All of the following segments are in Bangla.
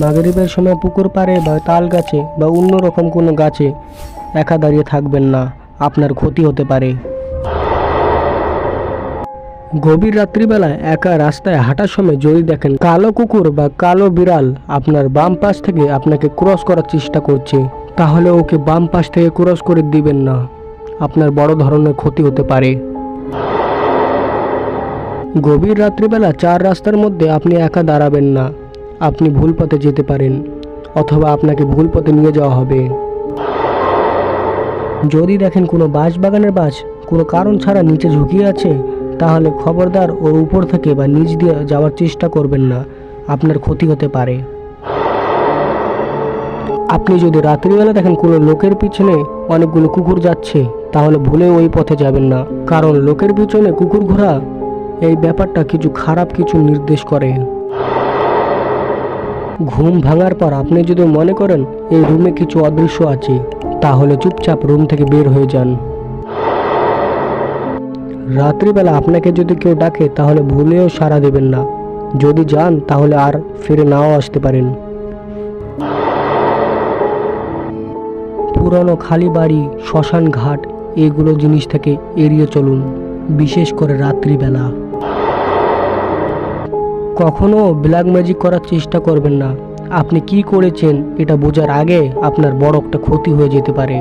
মাগরিবের সময় পুকুর পাড়ে বা তাল গাছে বা অন্য রকম কোনো গাছে একা দাঁড়িয়ে থাকবেন না, আপনার ক্ষতি হতে পারে। গভীর রাত্রিবেলা একা রাস্তায় হাঁটার সময় যদি দেখেন কালো কুকুর বা কালো বিড়াল আপনার বাম পাশ থেকে আপনাকে ক্রস করার চেষ্টা করছে, তাহলে ওকে বাম পাশ থেকে ক্রস করে দিবেন না, আপনার বড় ধরনের ক্ষতি হতে পারে। গভীর রাত্রিবেলা চার রাস্তার মধ্যে আপনি একা দাঁড়াবেন না আপনি ভুল পথে যেতে পারেন, অথবা আপনাকে ভুল পথে নিয়ে যাওয়া হবে। যদি দেখেন কোনো বাঁশ বাগানের বাস কোনো কারণ ছাড়া নিচে ঝুঁকিয়ে আছে, তাহলে খবরদার ওর উপর থেকে বা নিচ দিয়ে যাওয়ার চেষ্টা করবেন না, আপনার ক্ষতি হতে পারে। আপনি যদি রাত্রিবেলা দেখেন কোনো লোকের পিছনে অনেকগুলো কুকুর যাচ্ছে, তাহলে ভুলে ওই পথে যাবেন না, কারণ লোকের পিছনে কুকুর ঘোরা এই ব্যাপারটা কিছু খারাপ কিছু নির্দেশ করে। ঘুম ভাঙার পর আপনি যদি মনে করেন এই রুমে কিছু অদৃশ্য আছে, তাহলে চুপচাপ রুম থেকে বের হয়ে যান। রাত্রিবেলা আপনাকে যদি কেউ ডাকে, তাহলে ভুলেও সাড়া দেবেন না। যদি যান, তাহলে আর ফিরে নাও আসতে পারেন। পুরনো খালি বাড়ি শ্মশান ঘাট এগুলো জিনিস থেকে এড়িয়ে চলুন, বিশেষ করে রাত্রিবেলা। কখনো ব্ল্যাক ম্যাজিক করার চেষ্টা করবেন না। আপনি কি করেছেন এটা বোঝার আগে আপনার বড় একটা ক্ষতি হয়ে যেতে পারে।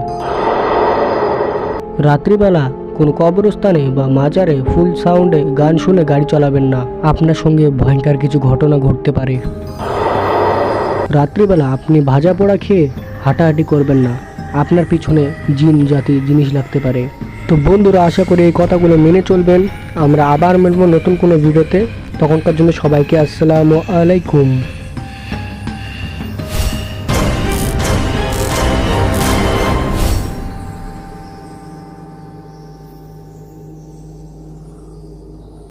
রাত্রিবেলা কোনো কবরস্থানে বা মাজারে ফুল সাউন্ডে গান শুনে গাড়ি চালাবেন না। আপনার সঙ্গে ভয়ঙ্কর কিছু ঘটনা ঘটতে পারে। রাত্রিবেলা আপনি ভাজা পোড়া খেয়ে হাঁটাহাঁটি করবেন না। আপনার পিছনে জিন জাতি জিনিস লাগতে পারে। তো বন্ধুরা, আশা করি এই কথাগুলো মেনে চলবেন। আমরা আবার মিলব নতুন কোনো ভিডিওতে। তখনকার জন্য সবাইকে আসসালামু আলাইকুম।